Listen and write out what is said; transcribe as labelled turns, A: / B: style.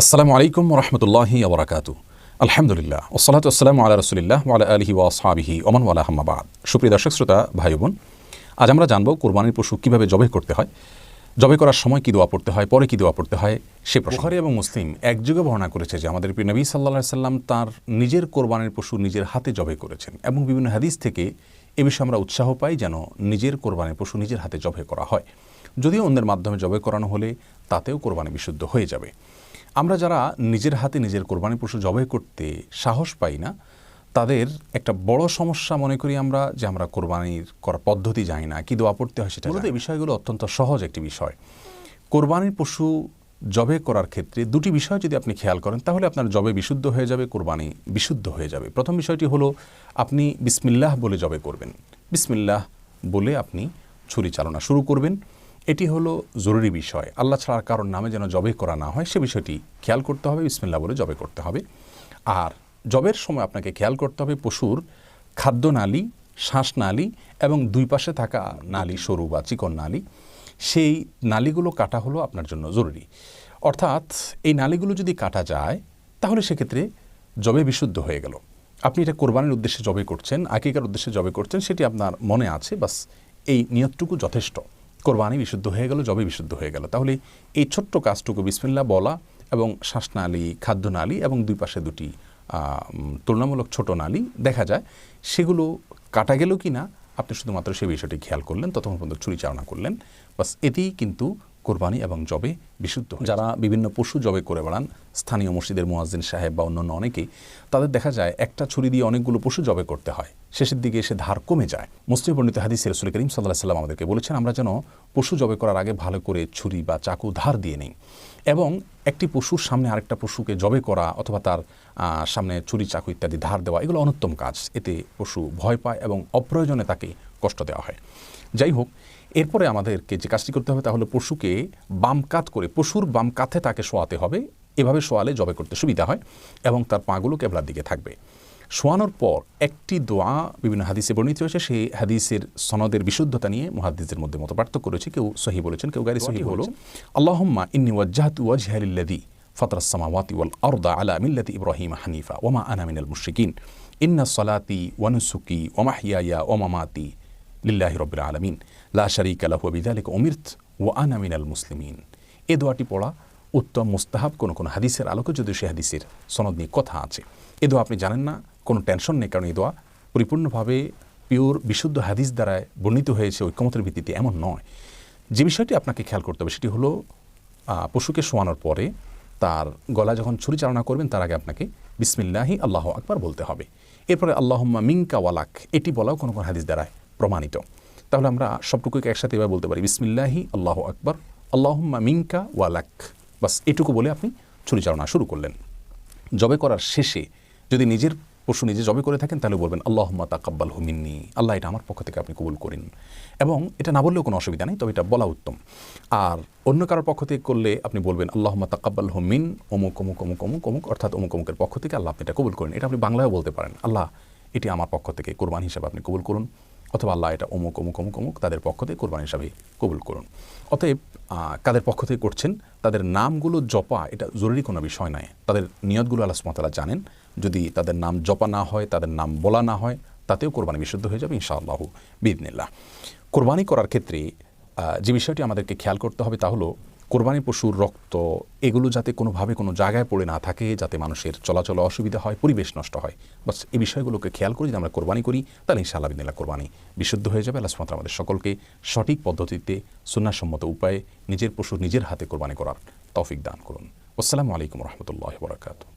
A: আসসালামু আলাইকুম রহমতুল্লাহি আবরাকাত আলহামদুলিল্লাহ ওসলাত আসসালাম আল্লাহ রসুলিল্লাহ ওয়ালা আলহি ওয়াসহাবিহি ওমান ওয়ালা হাম্মাবাদ সুপ্রিয় দর্শক, শ্রোতা ভাই বোন আজ আমরা জানব কোরবানির পশু কীভাবে জবে করতে হয় জবে করার সময় কী দোয়া পড়তে হয়, পরে কী দোয়া পড়তে হয়, সে বুখারি এবং মুসলিম একযোগে বর্ণনা করেছে যে আমাদের প্রিয় নবী সাল্লাহ সাল্লাম তার নিজের কোরবানির পশু নিজের হাতে জবে করেছেন এবং বিভিন্ন হাদিস থেকে এ বিষয়ে আমরা উৎসাহ পাই যেন নিজের কোরবানির পশু নিজের হাতে জবে করা হয়। যদিও অন্যের মাধ্যমে জবে করানো হলে তাতেও কোরবানি বিশুদ্ধ হয়ে যাবে। আমরা যারা নিজের হাতে নিজের কোরবানি পশু জবাই করতে সাহস পাই না তাদের একটা বড় সমস্যা মনে করি আমরা যে আমরা কোরবানির করার পদ্ধতি জানি না কি দোয়া পড়তে হয় সেটা মূলত এই বিষয়গুলো অত্যন্ত সহজ একটি বিষয়। কোরবানির পশু জবে করার ক্ষেত্রে দুটি বিষয় যদি আপনি খেয়াল করেন তাহলে আপনার জবে বিশুদ্ধ হয়ে যাবে কোরবানি বিশুদ্ধ হয়ে যাবে। প্রথম বিষয়টি হলো আপনি বিসমিল্লাহ বলে জবে করবেন। বিসমিল্লাহ বলে আপনি ছুরি চালনা শুরু করবেন। এটি হলো জরুরি বিষয়। আল্লাহ ছাড়ার কারোর নামে যেন জবে করা না হয়, সে বিষয়টি খেয়াল করতে হবে বিসমিল্লা বলে জবে করতে হবে। আর জবের সময় আপনাকে খেয়াল করতে হবে পশুর খাদ্য নালী শ্বাসনালী এবং দুই পাশে থাকা নালী, সরু বা চিকন নালী, সেই নালীগুলো কাটা হলো আপনার জন্য জরুরি। অর্থাৎ এই নালীগুলো যদি কাটা যায়, তাহলে সেক্ষেত্রে জবে বিশুদ্ধ হয়ে গেল। আপনি এটা কোরবানির উদ্দেশ্যে জবে করছেন, আকিকার উদ্দেশ্যে জবে করছেন, সেটি আপনার মনে আছে, বাস এই নিয়তটুকু যথেষ্ট। কোরবানি বিশুদ্ধ হয়ে গেল, জবে বিশুদ্ধ হয়ে গেল। তাহলে এই ছোট্ট কাজটুকু বিসমিল্লা বলা এবং শ্বাসনালী খাদ্যনালী এবং দুই পাশে দুটি তুলনামূলক ছোট নালী দেখা যায়। সেগুলো কাটা গেল কি না আপনি শুধুমাত্র সেই বিষয়টি খেয়াল করলেন, ততক্ষণ পর্যন্ত চুরি চালনা করলেন। বাস এতেই কিন্তু কোরবানি এবং জবে বিশুদ্ধ যারা বিভিন্ন পশু জবে করে বেড়ান, স্থানীয় মসজিদের মোয়াজ্জিন সাহেব বা অন্যান্য অনেকেই, তাদের দেখা যায় একটা ছুরি দিয়ে অনেকগুলো পশু জবে করতে হয়। শেষের দিকে এসে ধার কমে যায়। মুসলিম পণ্ডিত হাদিস রসুল করিম সাল্লাহ সাল্লাম আমাদেরকে বলেছেন, আমরা যেন পশু জবে করার আগে ভালো করে ছুরি বা চাকু ধার দিয়ে নিই এবং একটি পশুর সামনে আরেকটা পশুকে জবে করা অথবা তার সামনে ছুরি, চাকু ইত্যাদি ধার দেওয়া, এগুলো অনুত্তম কাজ। এতে পশু ভয় পায় এবং অপ্রয়োজনে তাকে কষ্ট দেওয়া হয়। যাই হোক, এরপরে আমাদেরকে যে কাজটি করতে হবে তাহলে পশুকে বাম কাত করে, পশুর বাম কাথে তাকে শোয়াতে হবে। এভাবে শোয়ালে জবে করতে সুবিধা হয় এবং তার পাগুলো কেবলার দিকে থাকবে। শোয়ানোর পর একটি দোয়া বিভিন্ন হাদিসে বর্ণিত হয়েছে। সেই হাদিসের সনদের বিশুদ্ধতা নিয়ে মহাদিসের মধ্যে মতো পার্থক্য রয়েছে। কেউ সহি বলেছেন, কেউ গাড়ি সহি হলো। আল্লাহম্মা ইন্নি ওয়াজ্জাহাতু ওয়াজহালিল্লাদি ফাতরাসমাওয়াতি ওয়াল আরদা আলা মিল্লাতি ইব্রাহিম হানিফা ওমা আনা মিনাল মুশরিকিন। ইন্না সলাতি ওয়ানুসুকি ওমাহিয়ায়া ওমামাতি লিল্লাহি রব্বিল আলমিন। লা শারিকা লাহু বিদালিক অমির্ত ও আনা মিনাল মুসলিমিন। এ দোয়াটি পড়া উত্তম, মুস্তাহাব, কোনো কোনো হাদিসের আলোকে, যদিও সে হাদিসের সনদ নিয়ে কথা আছে। এ দোয়া আপনি জানেন না, কোনো টেনশন নেই, কারণ এই দোয়া পরিপূর্ণভাবে পিওর, বিশুদ্ধ হাদিস দ্বারায় বর্ণিত হয়েছে, ঐক্যমতের ভিত্তিতে এমন নয়। যে বিষয়টি আপনাকে খেয়াল করতে হবে, সেটি হলো পশুকে শোয়ানোর পরে তার গলা যখন ছুরি চালনা করবেন, তার আগে আপনাকে বিসমিল্লাহি, আল্লাহ আকবার বলতে হবে। এরপরে আল্লাহম্মা মিঙ্কা ওয়ালাক এটি বলাও কোনো কোনো হাদিস দ্বারায় প্রমাণিত। তাহলে আমরা সবটুকুকে একসাথে এবার বলতে পারি। বিসমিল্লাহি, আল্লাহ আকবর, আল্লাহম্মা মিঙ্কা ওয়ালাক বাস, এটুকু বলে আপনি ছুরিচালনা শুরু করলেন। জবে করার শেষে যদি নিজের পশু নিজে জবে করে থাকেন, তাহলে বলবেন, আল্লাহম্মা তাকাব্বাল হুমিন্নি আল্লাহ এটা আমার পক্ষ থেকে আপনি কবুল করেন। এবং এটা না বললেও কোনো অসুবিধা নেই, তবে এটা বলা উত্তম। আর অন্য কারোর পক্ষ থেকে করলে আপনি বলবেন, আল্লাহম্মা তাকাব্বাল হুমিন অমুক অমুক অমুক অমুক অমুক, অর্থাৎ অমুক, অমুকের পক্ষ থেকে আল্লাহ আপনি এটা কবুল করেন। এটা আপনি বাংলায়ও বলতে পারেন। আল্লাহ এটি আমার পক্ষ থেকে কোরবান হিসাবে আপনি কবুল করুন। অথবা আল্লাহ এটা অমুক অমুক অমুক অমুক তাদের পক্ষ থেকে কোরবানি হিসাবে কবুল করুন। অতএব কাদের পক্ষ থেকে করছেন? তাদের নামগুলো জপা, এটা জরুরি কোনো বিষয় নয়। তাদের নিয়তগুলো আল্লাহ সুমতালা জানেন। যদি তাদের নাম জপা না হয়, তাদের নাম বলা না হয়, তাতেও কোরবানি বিশুদ্ধ হয়ে যাবে ইনশাআল্লাহ বিদনিল্লাহ কোরবানি করার ক্ষেত্রে যে বিষয়টি আমাদেরকে খেয়াল করতে হবে তা হলো কোরবানি পশুর রক্ত, এগুলো যাতে কোনোভাবে কোনো জায়গায় পড়ে না থাকে, যাতে মানুষের চলাচল অসুবিধা হয়, পরিবেশ নষ্ট হয়। বাস এই বিষয়গুলোকে খেয়াল করে যদি আমরা কোরবানি করি, তাহলে ইনশাআল্লাহ বিদিনা কোরবানি বিশুদ্ধ হয়ে যাবে। আল্লাহ সুমাত্রা আমাদের সকলকে সঠিক পদ্ধতিতে সুন্নাসম্মত উপায়ে নিজের পশু নিজের হাতে কোরবানি করার তৌফিক দান করুন। আসসালামু আলাইকুম রহমতুল্লাহ বরাকাতু